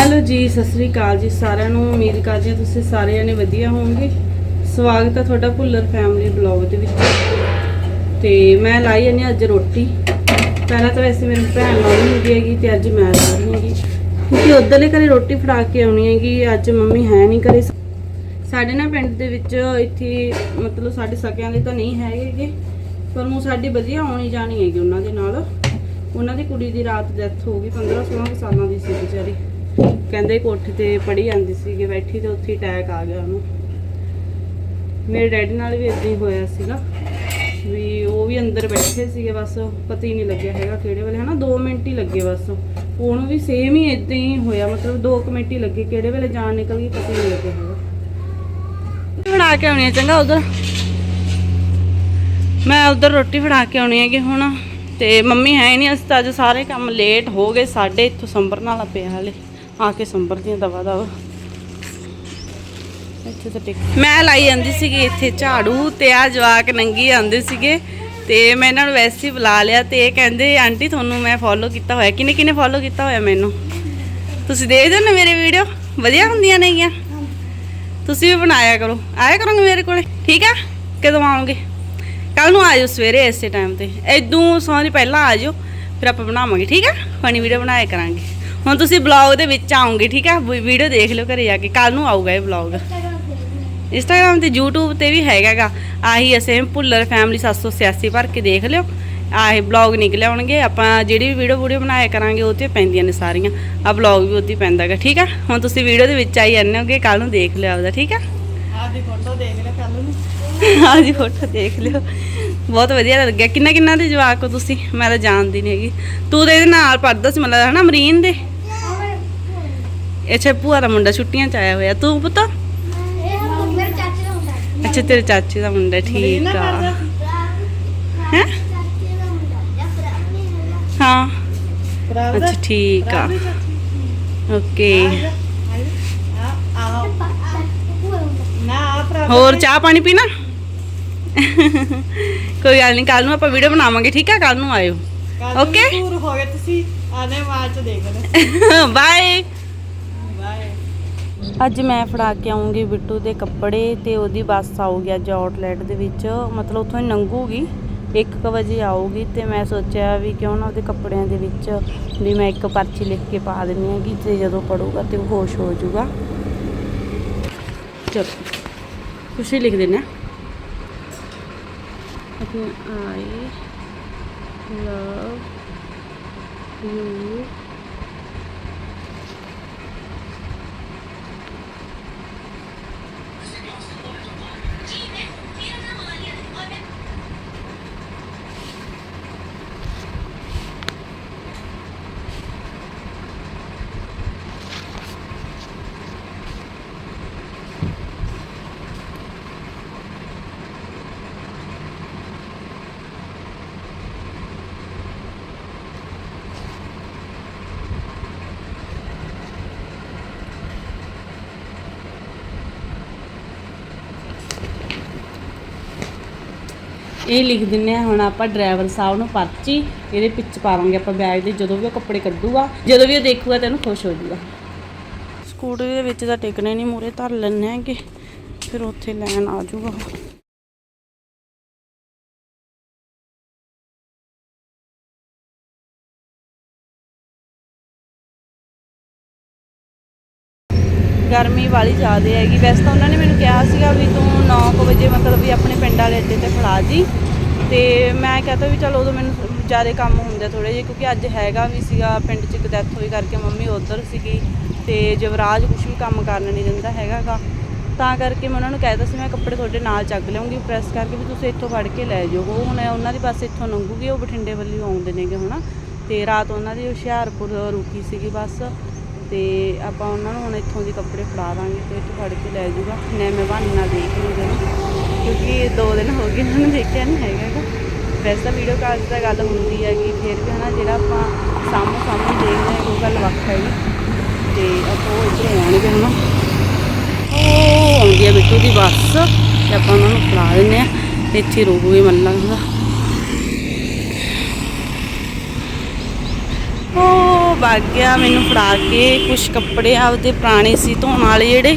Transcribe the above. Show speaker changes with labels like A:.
A: Hello ਜੀ, ਸਤਿ ਸ੍ਰੀ ਅਕਾਲ ਜੀ ਸਾਰਿਆਂ ਨੂੰ। ਉਮੀਦ ਕਰਦੇ ਹਾਂ ਤੁਸੀਂ ਸਾਰੇ ਜਣੇ ਵਧੀਆ ਹੋਵੋਗੇ। ਸਵਾਗਤ ਹੈ ਤੁਹਾਡਾ ਭੁੱਲਰ ਫੈਮਿਲੀ ਬਲੌਗ ਦੇ ਵਿੱਚ। ਤੇ ਮੈਂ ਲਾਈ ਜਾਂਦੀ ਹਾਂ ਅੱਜ ਰੋਟੀ। ਪਹਿਲਾਂ ਤਾਂ ਵੈਸੇ ਮੇਰੀ ਭੈਣ ਲਾਉਣੀ ਹੁੰਦੀ ਹੈਗੀ ਤੇ ਅੱਜ ਮੈਂ ਲਾਉਣੀ ਹੈਗੀ। ਕਿਉਂਕਿ ਉਧਰਲੇ ਘਰੇ ਰੋਟੀ ਫੜਾ ਕੇ ਆਉਣੀ ਹੈਗੀ, ਅੱਜ ਮੰਮੀ ਹੈ ਨਹੀਂ ਘਰੇ। ਸਾਡੇ ਨਾ ਪਿੰਡ ਦੇ ਵਿੱਚ ਇੱਥੇ ਮਤਲਬ ਸਾਡੇ ਸਕਿਆਂ ਦੇ ਤਾਂ ਨਹੀਂ ਹੈਗੇ ਪਰ ਉਹ ਸਾਡੀ ਵਧੀਆ ਆਉਣੀ ਜਾਣੀ ਹੈਗੀ ਉਹਨਾਂ ਦੇ ਨਾਲ। ਉਹਨਾਂ ਦੀ ਕੁੜੀ ਦੀ ਰਾਤ ਡੈਥ ਹੋ ਗਈ 15 16 ਸਾਲਾਂ ਦੀ ਸੀ ਵਿਚਾਰੀ। ਕਹਿੰਦੇ ਕੋਠੇ ਤੇ ਪੜੀ ਜਾਂਦੀ ਸੀਗੀ ਬੈਠੀ ਤੇ ਉੱਥੇ ਅਟੈਕ ਆ ਗਿਆ ਉਹਨੂੰ। ਮੇਰੇ ਡੈਡੀ ਨਾਲ ਵੀ ਇਦਾਂ ਹੀ ਹੋਇਆ ਸੀਗਾ ਵੀ ਉਹ ਵੀ ਅੰਦਰ ਬੈਠੇ ਸੀਗੇ, ਬਸ ਪਤਾ ਹੀ ਨਹੀਂ ਲੱਗਿਆ ਹੈਗਾ ਕਿਹੜੇ ਵੇਲੇ, ਹਨਾ 2 ਮਿੰਟ ਹੀ ਲੱਗੇ ਬਸ। ਉਹਨੂੰ ਵੀ ਸੇਮ ਹੀ ਇਦਾਂ ਹੀ ਹੋਇਆ, ਮਤਲਬ 2 ਮਿੰਟ ਹੀ ਲੱਗੇ, ਕਿਹੜੇ ਵੇਲੇ ਜਾਨ ਨਿਕਲ ਗਈ ਪਤਾ ਹੀ ਨਹੀਂ ਲੱਗਿਆ ਹੈਗਾ। ਬਣਾ ਕੇ ਆਉਣੀ ਆ ਚੰਗਾ ਉਧਰ। ਮੈਂ ਉਧਰ ਰੋਟੀ ਫੜਾ ਕੇ ਆਉਣੀ ਹੈਗੀ ਹੁਣ ਤੇ ਮੰਮੀ ਹੈ ਨਹੀਂ, ਅਸੀਂ ਤਾਂ ਅੱਜ ਸਾਰੇ ਕੰਮ ਲੇਟ ਹੋ ਗਏ, ਸਾਡੇ ਇੱਥੋਂ ਸੰਭਰਨ ਵਾਲਾ ਪਿਆ ਹਲੇ। ਆ ਕੇ ਸੰਭਰਦੀਆਂ ਦਵਾ ਦਵਾ। ਇੱਥੇ ਤਾਂ ਟਿਕ ਮੈਂ ਲਾਈ ਜਾਂਦੀ ਸੀਗੀ ਇੱਥੇ ਝਾੜੂ ਤੇ ਆ ਜਵਾਕ ਨੰਗੀ ਆਉਂਦੇ ਸੀਗੇ ਤੇ ਮੈਂ ਇਹਨਾਂ ਨੂੰ ਵੈਸੇ ਹੀ ਬੁਲਾ ਲਿਆ ਤੇ ਇਹ ਕਹਿੰਦੇ, ਆਂਟੀ, ਤੁਹਾਨੂੰ ਮੈਂ ਫੋਲੋ ਕੀਤਾ ਹੋਇਆ। ਕਿਨੇ ਕਿਨੇ ਫੋਲੋ ਕੀਤਾ ਹੋਇਆ ਮੈਨੂੰ? ਤੁਸੀਂ ਦੇਖਦੇ ਹੋ ਨਾ ਮੇਰੇ ਵੀਡੀਓ ਵਧੀਆ ਹੁੰਦੀਆਂ ਨੇਗੀਆਂ ਤੁਸੀਂ ਵੀ ਬਣਾਇਆ ਕਰੋ। ਆਇਆ ਕਰੋਗੇ ਮੇਰੇ ਕੋਲੇ। ਠੀਕ ਆ? ਕਦੋਂ ਆਉਂਗੇ ਕੱਲ ਨੂੰ ਆਜੋ ਸਵੇਰੇ ਇਸੇ ਟਾਈਮ ਤੇ। ਇਦੋਂ ਸੌਂ ਦੀ ਪਹਿਲਾਂ ਆਜੋ ਫਿਰ ਆਪਾਂ ਬਣਾਵਾਂਗੇ। ਠੀਕ ਆ? ਫਨੀ ਵੀਡੀਓ ਬਣਾਇਆ ਕਰਾਂਗੇ। ਹੁਣ ਤੁਸੀਂ ਬਲੌਗ ਦੇ ਵਿੱਚ ਆਓਗੇ ਠੀਕ ਆ ਵੀਡੀਓ ਦੇਖ ਲਿਓ ਘਰੇ ਜਾ ਕੇ। ਕੱਲ ਨੂੰ ਆਊਗਾ ਇਹ ਬਲੌਗ ਇੰਸਟਾਗ੍ਰam ਤੇ YouTube ਤੇ ਵੀ ਹੈਗਾਗਾ। ਆਹੀ ਅਸੇ ਭੁੱਲਰ ਫੈਮਿਲੀ 786 ਭਰ ਕੇ ਦੇਖ ਲਿਓ। ਆਹੇ ਬਲੌਗ ਨਿਕਲੇ ਆਉਣਗੇ। ਆਪਾਂ ਜਿਹੜੀ ਵੀ ਵੀਡੀਓ ਵੀਡੀਓ ਬਣਾਇਆ ਕਰਾਂਗੇ ਉਹ ਤੇ ਪੈਂਦੀਆਂ ਨੇ ਸਾਰੀਆਂ। ਆ ਬਲੌਗ ਵੀ ਉੱਤੇ ਪੈਂਦਾਗਾ ਠੀਕ ਆ ਹੁਣ ਤੁਸੀਂ ਵੀਡੀਓ ਦੇ ਵਿੱਚ ਆਈ ਜਾਂਦੇ ਹੋਗੇ ਕੱਲ ਨੂੰ ਦੇਖ ਲਿਓ ਆਪਦਾ ਠੀਕ ਆ
B: ਆਦੀ ਫੋਟੋ ਦੇਖ ਲੈ ਕੱਲ ਨੂੰ।
A: ਆਹ ਜੀ ਫੋਟੋ ਦੇਖ ਲਿਓ। ਬਹੁਤ ਵਧੀਆ ਲੱਗਿਆ। ਕਿੰਨਾ ਕਿੰਨਾ ਦੇ ਜਵਾਕ ਹੋ ਤੁਸੀਂ? ਮੈਂ ਤਾਂ ਜਾਣਦੀ ਨਹੀਂ ਹੈਗੀ। ਤੂੰ ਤੇ ਇਹਦੇ ਨਾਲ ਪੜਦਾ ਸੀ ਮਤਲਬ ਹਨਾ ਮਰੀਨ ਦੇ? ਅੱਛਾ ਭੂਆ ਦਾ ਮੁੰਡਾ ਛੁੱਟੀਆਂ ਚ ਆਇਆ ਹੋਇਆ। ਤੂੰ ਪੁੱਤ? ਅੱਛਾ ਤੇਰੇ ਚਾਚੇ ਦਾ ਮੁੰਡਾ ਠੀਕ ਆ। ਹੈ? ਹਾਂ। ਅੱਛਾ ਠੀਕ ਆ। ਓਕੇ। ਹੋਰ ਚਾਹ ਪਾਣੀ ਪੀਣਾ? ਕੋਈ ਗੱਲ ਨਹੀਂ ਕੱਲ ਨੂੰ ਆਪਾਂ ਵੀਡੀਓ ਬਣਾਵਾਂਗੇ ਠੀਕ ਆ? ਕੱਲ ਨੂੰ ਆਇਓ।
B: ਓਕੇ? ਦੂਰ ਹੋ ਗਏ ਤੁਸੀਂ ਆਨੇ ਮਾਰਚ ਦੇਖ ਲੈ
A: ਬਾਏ ਅੱਜ ਮੈਂ ਫੜਾ ਕੇ ਆਉਂਗੀ ਬਿੱਟੂ ਦੇ ਕੱਪੜੇ ਤੇ ਉਹਦੀ ਬੱਸ ਆਊਗੀ ਅੱਜ ਆਊਟਲੈਟ ਦੇ ਵਿੱਚ। ਮਤਲਬ ਉੱਥੋਂ ਹੀ ਲੰਘੂਗੀ 1:00 ਵਜੇ ਆਊਗੀ ਤੇ ਮੈਂ ਸੋਚਿਆ ਵੀ ਕਿਉਂ ਨਾ ਉਹਦੇ ਕੱਪੜਿਆਂ ਦੇ ਵਿੱਚ ਵੀ ਮੈਂ ਇੱਕ ਪਰਚੀ ਲਿਖ ਕੇ ਪਾ ਦਿੰਨੀ ਹੈਗੀ ਤੇ ਜਦੋਂ ਪੜੂਗਾ ਤੇ ਉਹ ਖੁਸ਼ ਹੋ ਜਾਊਗਾ। ਚਲੋ ਕੁਛ ਹੀ ਲਿਖ ਦੇਣਾ ਆਪਣੀ ਆਈ ਲਵ ਯੂ ਇਹ ਲਿਖ ਦਿੰਨੇ ਆ, ਹੁਣ ਆਪਾਂ ਡਰਾਈਵਰ ਸਾਹਿਬ ਨੂੰ ਪਰਚੀ ਇਹਦੇ ਵਿੱਚ ਪਾਵਾਂਗੇ, ਆਪਾਂ ਬੈਗ ਦੇ ਜਦੋਂ ਵੀ ਉਹ ਕੱਪੜੇ ਕੱਢੂਗਾ, ਜਦੋਂ ਵੀ ਉਹ ਦੇਖੂਗਾ ਤੈਨੂੰ ਖੁਸ਼ ਹੋ ਜਾਊਗਾ ਸਕੂਟਰੀ ਦੇ ਵਿੱਚ ਤਾਂ ਟਿਕਣੇ ਨਹੀਂ ਮੂਰੇ ਧਰ ਲੈਣੇ ਆਂਗੇ ਫਿਰ ਉੱਥੇ ਲੈਣ ਆ ਜਾਊਗਾ ਗਰਮੀ ਵਾਲੀ ਜ਼ਿਆਦੇ ਹੈਗੀ। ਵੈਸੇ ਤਾਂ ਉਹਨਾਂ ਨੇ ਮੈਨੂੰ ਕਿਹਾ ਸੀਗਾ ਵੀ ਤੂੰ 9:00 ਵਜੇ ਮਤਲਬ ਵੀ ਆਪਣੇ ਪਿੰਡ ਵਾਲੇ ਅੱਡੇ ਤੇ ਫੜਾ ਜੀ। ਤੇ ਮੈਂ ਕਹਤਾ ਵੀ ਚਲ ਉਦੋਂ ਮੈਨੂੰ ਜ਼ਿਆਦਾ ਕੰਮ ਹੁੰਦੇ ਥੋੜੇ ਜਿਹੇ ਕਿਉਂਕਿ ਅੱਜ ਹੈਗਾ ਵੀ ਸੀਗਾ, ਪਿੰਡ 'ਚ ਇੱਕ ਡੈਥ ਹੋਈ ਕਰਕੇ ਮੰਮੀ ਉਧਰ ਸੀਗੀ ਤੇ ਜਵਰਾਜ ਕੁਝ ਵੀ ਕੰਮ ਕਰਨ ਨਹੀਂ ਦਿੰਦਾ ਹੈਗਾਗਾ। ਤਾਂ ਕਰਕੇ ਮੈਂ ਉਹਨਾਂ ਨੂੰ ਕਹਿ ਦਿੱਤਾ ਸੀ, ਮੈਂ ਕੱਪੜੇ ਤੁਹਾਡੇ ਨਾਲ ਚੱਕ ਲਿਆਉਂਗੀ ਪ੍ਰੈਸ ਕਰਕੇ ਵੀ ਤੁਸੀਂ ਇੱਥੋਂ ਫੜ ਕੇ ਲੈ ਜਾਓ। ਉਹ ਹੁਣ ਉਹਨਾਂ ਦੀ ਬੱਸ ਇੱਥੋਂ ਲੰਘੂਗੀ, ਉਹ ਬਠਿੰਡੇ ਵੱਲੋਂ ਆਉਂਦੇ ਨੇਗੇ ਹੁਣ ਤੇ ਰਾਤ ਉਹਨਾਂ ਦੀ ਹੁਸ਼ਿਆਰਪੁਰ ਰੁਕੀ ਸੀਗੀ ਬੱਸ। ਤੇ ਆਪਾਂ ਉਹਨਾਂ ਨੂੰ ਹੁਣ ਇੱਥੋਂ ਦੀ ਕੱਪੜੇ ਫੜਾ ਦਾਂਗੇ ਤੇ ਇੱਥੋਂ ਫੜ ਕੇ ਲੈ ਜਾਊਗਾ। ਨੇ ਮੈਂ ਬਹਾਨੇ ਨਾਲ ਦੇਖ ਲੂੰਗਾ ਕਿਉਂਕਿ ਦੋ ਦਿਨ ਹੋ ਗਏ ਉਹਨਾਂ ਨੂੰ ਦੇਖਿਆ ਨਹੀਂ ਹੈਗਾ ਗਾ। ਵੈਸੇ ਤਾਂ ਵੀਡੀਓ ਕਾਲ 'ਚ ਤਾਂ ਗੱਲ ਹੁੰਦੀ ਹੈ ਕਿ ਫਿਰ ਵੀ ਹਨਾ ਜਿਹੜਾ ਆਪਾਂ ਸਾਹਮਣੇ ਸਾਹਮਣੇ ਦੇਖਦੇ ਹਾਂ, ਉਹ ਗੱਲ ਵੱਖ ਹੈਗੀ। ਤੇ ਆਪਾਂ ਉਹ ਇੱਧਰ ਆਉਣਗੇ ਹਨਾ ਉਹ ਆਉਂਦੀ ਹੈ ਬਿੱਟੂ ਦੀ ਬੱਸ, ਤੇ ਆਪਾਂ ਉਹਨਾਂ ਨੂੰ ਫੜਾ ਦਿੰਦੇ ਆ ਤੇ ਇੱਥੇ ਰੋਕੂਗੇ ਮਨ ਲੱਗਦਾ ਉਹ ਗਿਆ ਮੈਨੂੰ ਫੜਾ ਕੇ ਕੁਝ ਕੱਪੜੇ ਆਪਦੇ ਪੁਰਾਣੇ ਸੀ ਧੋਣ ਵਾਲੇ ਜਿਹੜੇ।